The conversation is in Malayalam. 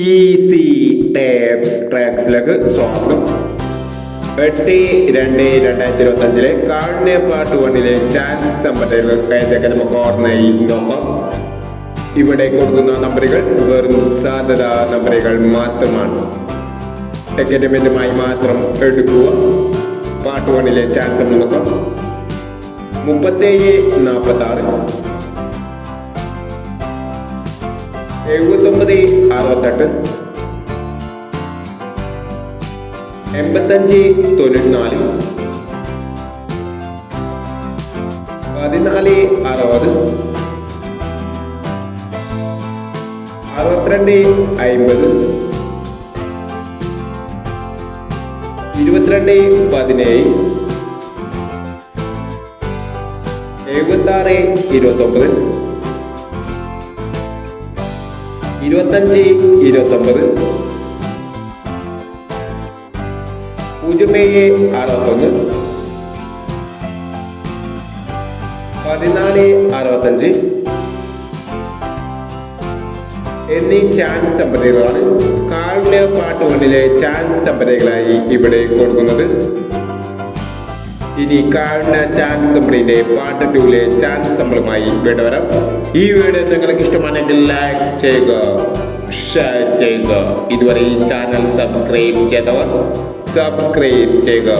ഈസി ടേപ്സ് ട്രാക്സിലേക്ക് സ്വാഗതം. എട്ട് രണ്ട് രണ്ടായിരത്തി ഇരുപത്തി അഞ്ചിലെ കാർണിയ പാർട്ട് വണ്ണിലെ ചാൻസ് സമ്പന്നതൊക്കെ നമുക്ക് ഓർമ്മയായി നോക്കാം. ഇവിടെ കൊടുക്കുന്ന നമ്പറുകൾ വെറും സാധ്യത നമ്പറുകൾ മാത്രമാണ്. ടിക്കറ്റുമായി മാത്രം എടുക്കുക. പാർട്ട് വണ്ണിലെ ചാൻസ് നോക്കാം. മുപ്പത്തേഴ് നാൽപ്പത്തി ആറ് എഴുപത്തൊമ്പത് അറുപത്തെട്ട്. എൺപത്തഞ്ച് തൊണ്ണൂറ്റിനാല്. പതിനാല് അറുപത്. അറുപത്തിരണ്ട് അയിമ്പത് ഇരുപത്തിരണ്ട് പതിനേഴ്. എഴുപത്താറ് ഇരുപത്തൊമ്പത്. ഇരുപത്തഞ്ച് ഇരുപത്തൊമ്പത്. പൂജ്യം ഏഴ് അറുപത്തൊന്ന്. പതിനാല് അറുപത്തഞ്ച്. എന്നീ ചാൻസ് സമ്പന്നകളാണ് കാളിലെ പാട്ടുകളിലെ ചാൻസ് സമ്പന്നകളായി ഇവിടെ കൊടുക്കുന്നത്. ഇനി കാണുന്ന ചാൻസ് സമ്പളിന്റെ പാർട്ട് ടൂലെ ചാൻസ് സമ്പളുമായി വീണ്ടും വരാം. ഈ വീഡിയോ നിങ്ങൾക്ക് ഇഷ്ടമാണെങ്കിൽ ലൈക്ക് ചെയ്യുക ഷെയർ ചെയ്യുക. ഇതുവരെ ഈ ചാനൽ സബ്സ്ക്രൈബ് ചെയ്തവർ സബ്സ്ക്രൈബ് ചെയ്യുക.